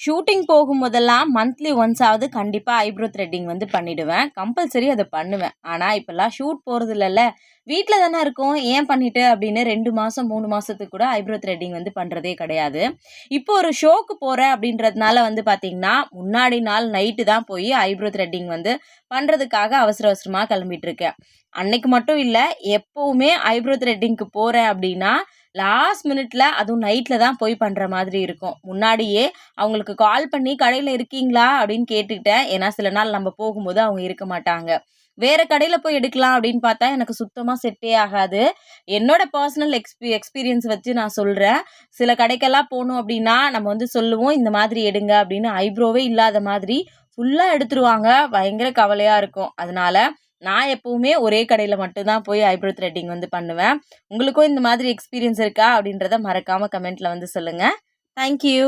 Shooting போகும்போதெல்லாம் monthly once கண்டிப்பாக eyebrow threading வந்து பண்ணிவிடுவேன் கம்பல்சரி அதை பண்ணுவேன். ஆனால் இப்போல்லாம் ஷூட் போகிறது இல்லைல்ல வீட்டில் தானே இருக்கும். ஏன் பண்ணிட்டு? அப்படின்னு ரெண்டு மாதம் மூணு மாதத்துக்கு கூட ஐப்ரோ த்ரெட்டிங் வந்து பண்ணுறதே கிடையாது. இப்போ ஒரு ஷோக்கு போகிறேன் அப்படின்றதுனால வந்து பார்த்திங்கன்னா முன்னாடி நாள் நைட்டு தான் போய் ஐப்ரோ த்ரெட்டிங் வந்து பண்ணுறதுக்காக அவசர அவசரமாக கிளம்பிட்டு இருக்கேன். அன்னைக்கு மட்டும் இல்லை எப்போவுமே ஐப்ரோ த்ரெட்டிங்க்கு போகிறேன் அப்படின்னா லாஸ்ட் மினிட்ல அதுவும் நைட்டில் தான் போய் பண்ணுற மாதிரி இருக்கும். முன்னாடியே அவங்களுக்கு கால் பண்ணி கடையில் இருக்கீங்களா? அப்படின்னு கேட்டுக்கிட்டேன். ஏன்னா சில நாள் நம்ம போகும்போது அவங்க இருக்க மாட்டாங்க. வேறு கடையில் போய் எடுக்கலாம் அப்படின்னு பார்த்தா எனக்கு சுத்தமாக செட்டே ஆகாது. என்னோட பர்சனல் எக்ஸ்பீ எக்ஸ்பீரியன்ஸ் வச்சு நான் சொல்கிறேன் சில கடைக்கெல்லாம் போகணும் அப்படின்னா நம்ம வந்து சொல்லுவோம் இந்த மாதிரி எடுங்க அப்படின்னு. ஐப்ரோவே இல்லாத மாதிரி ஃபுல்லாக எடுத்துருவாங்க. பயங்கர கவலையாக இருக்கும். அதனால நான் எப்போவுமே ஒரே கடையில் மட்டும்தான் போய் ஐப்ரோ த்ரெட்டிங் வந்து பண்ணுவேன். உங்களுக்கும் இந்த மாதிரி எக்ஸ்பீரியன்ஸ் இருக்கா அப்படின்றத மறக்காமல் கமெண்ட்டில் வந்து சொல்லுங்கள் தேங்க்யூ